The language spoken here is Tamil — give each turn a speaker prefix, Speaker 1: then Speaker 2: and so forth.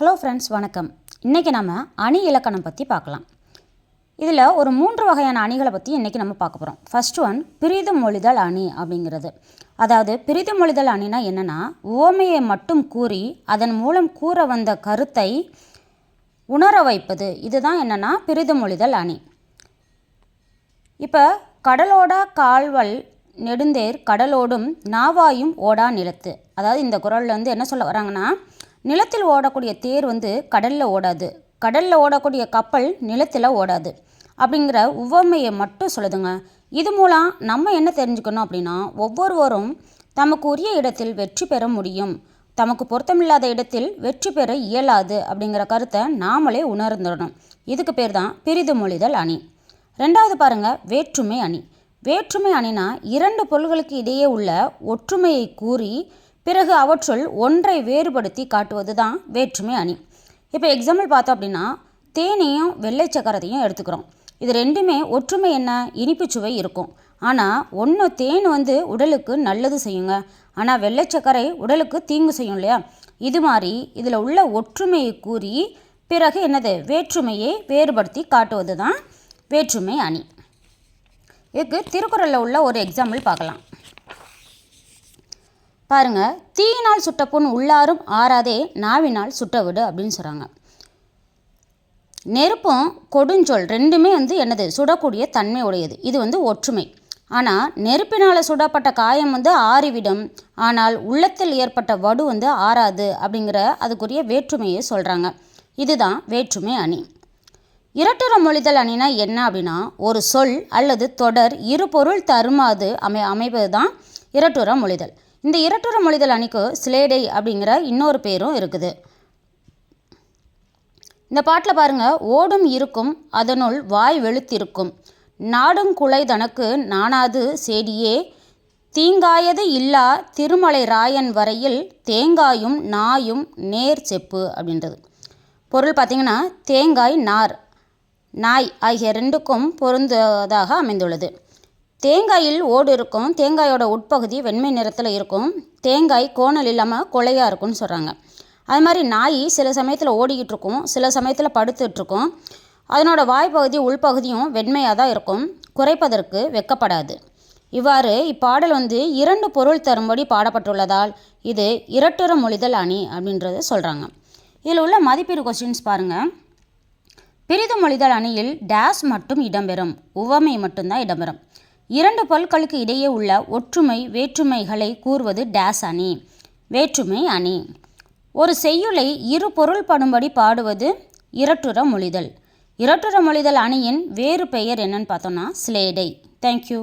Speaker 1: ஹலோ ஃப்ரெண்ட்ஸ் வணக்கம். இன்றைக்கி நம்ம அணி இலக்கணம் பற்றி பார்க்கலாம். இதில் ஒரு மூன்று வகையான அணிகளை பற்றி இன்றைக்கி நம்ம பார்க்க போகிறோம் ஃபர்ஸ்ட் ஒன் பிரிது மொழிதல் அணி அப்படிங்கிறது. அதாவது பிரிது மொழிதல் அணினா என்னென்னா உவமையை மட்டும் கூறி அதன் மூலம் கூற வந்த கருத்தை உணர வைப்பது. இதுதான் என்னென்னா பிரிது மொழிதல் அணி. இப்போ கடலோட கால்வல் நெடுந்தேர் கடலோடும் நாவாயும் ஓடா நிலத்து. அதாவது இந்த குரலில் வந்து என்ன சொல்ல வராங்கன்னா நிலத்தில் ஓடக்கூடிய தேர் வந்து கடலில் ஓடாது. கடலில் ஓடக்கூடிய கப்பல் நிலத்தில் ஓடாது. அப்படிங்கிற உவமையை மட்டும் சொல்லுதுங்க. இது மூலம் நம்ம என்ன தெரிஞ்சுக்கணும் அப்படின்னா ஒவ்வொருவரும் தமக்கு உரிய இடத்தில் வெற்றி பெற முடியும். தமக்கு பொருத்தமில்லாத இடத்தில் வெற்றி பெற இயலாது அப்படிங்கிற கருத்தை நாமளே உணர்ந்துடணும். இதுக்கு பேர் தான் பிரிது மொழிதல் அணி. ரெண்டாவது பாருங்க வேற்றுமை அணி. வேற்றுமை அணினா இரண்டு பொருள்களுக்கு இடையே உள்ள ஒற்றுமையை கூறி பிறகு அவற்றுள் ஒன்றை வேறுபடுத்தி காட்டுவது தான் வேற்றுமை அணி. இப்போ எக்ஸாம்பிள் பார்த்தோம் அப்படின்னா தேனையும் வெள்ளை சக்கரத்தையும் எடுத்துக்கிறோம். இது ரெண்டுமே ஒற்றுமை என்ன? இனிப்பு சுவை இருக்கும். ஆனால் ஒன்று தேன் வந்து உடலுக்கு நல்லது செய்யுங்க. ஆனால் வெள்ளை சர்க்கரை உடலுக்கு தீங்கு செய்யும் இல்லையா? இது மாதிரி இதில் உள்ள ஒற்றுமையை கூறி பிறகு என்னது? வேற்றுமையை வேறுபடுத்தி காட்டுவது தான் வேற்றுமை அணி. இதுக்கு திருக்குறளில் உள்ள ஒரு எக்ஸாம்பிள் பார்க்கலாம். பாருங்க தீயினால் சுட்ட பொன் உள்ளாரும் ஆறாதே நாவினால் சுட்ட விடு அப்படின்னு சொல்கிறாங்க நெருப்பும் கொடுஞ்சொல் ரெண்டுமே வந்து என்னது? சுடக்கூடிய தன்மை உடையது இது வந்து ஒற்றுமை. ஆனால் நெருப்பினால் சுடப்பட்ட காயம் வந்து ஆறிவிடும். ஆனால் உள்ளத்தில் ஏற்பட்ட வடு வந்து ஆறாது அப்படிங்கிற அதுக்குரிய வேற்றுமையை சொல்கிறாங்க இதுதான் வேற்றுமை அணி. இரட்டுற மொழிதல் அணினா என்ன அப்படின்னா ஒரு சொல் அல்லது தொடர் இரு பொருள் தருமாது அமை அமைவது தான் இரட்டுற மொழிதல். இந்த இரட்டுற மொழிதல் அணிக்கு சிலேடை அப்படிங்கிற இன்னொரு பேரும் இருக்குது. இந்த பாட்டில் பாருங்கள் ஓடும் இருக்கும் அதனுள் வாய் வெளுத்திருக்கும். நாடும் குலை தனக்கு நானாது சேடியே. தீங்காயது இல்லா திருமலை ராயன் வரையில் தேங்காயும் நாயும் நேர் செப்பு அப்படின்றது. பொருள் பார்த்திங்கன்னா தேங்காய் நார் நாய் ஆகிய ரெண்டுக்கும் பொருந்ததாக அமைந்துள்ளது. தேங்காயில் ஓடு இருக்கும். தேங்காயோட உட்பகுதி வெண்மை நிறத்தில் இருக்கும். தேங்காய் கோணல் இல்லாமல் கொலையாக இருக்கும்னு சொல்கிறாங்க அது மாதிரி நாய் சில சமயத்தில் ஓடிக்கிட்டு இருக்கும். சில சமயத்தில் படுத்துட்ருக்கும் அதனோட வாய்ப்பகுதி உள்பகுதியும் வெண்மையாக தான் இருக்கும். குறைப்பதற்கு வெக்கப்படாது. இவ்வாறு இப்பாடல் வந்து இரண்டு பொருள் தரும்படி பாடப்பட்டுள்ளதால் இது இரட்டுற மொழிதல் அணி அப்படின்றத சொல்கிறாங்க இதில் உள்ள மதிப்பீடு கொஸ்டின்ஸ் பாருங்கள் பிரிது மொழிதல் அணியில் டேஸ் மட்டும் இடம்பெறும். உவமை மட்டும்தான் இடம்பெறும். இரண்டு பொருட்களுக்கு இடையே உள்ள ஒற்றுமை வேற்றுமைகளை கூறுவது டேஸ் அணி. வேற்றுமை அணி. ஒரு செய்யுளை இரு பொருள்படும்படி பாடுவது இரட்டுற மொழிதல். இரட்டுற மொழிதல் அணியின் வேறு பெயர் என்னன்னு பார்த்தோன்னா ஸ்லேடை தேங்க்யூ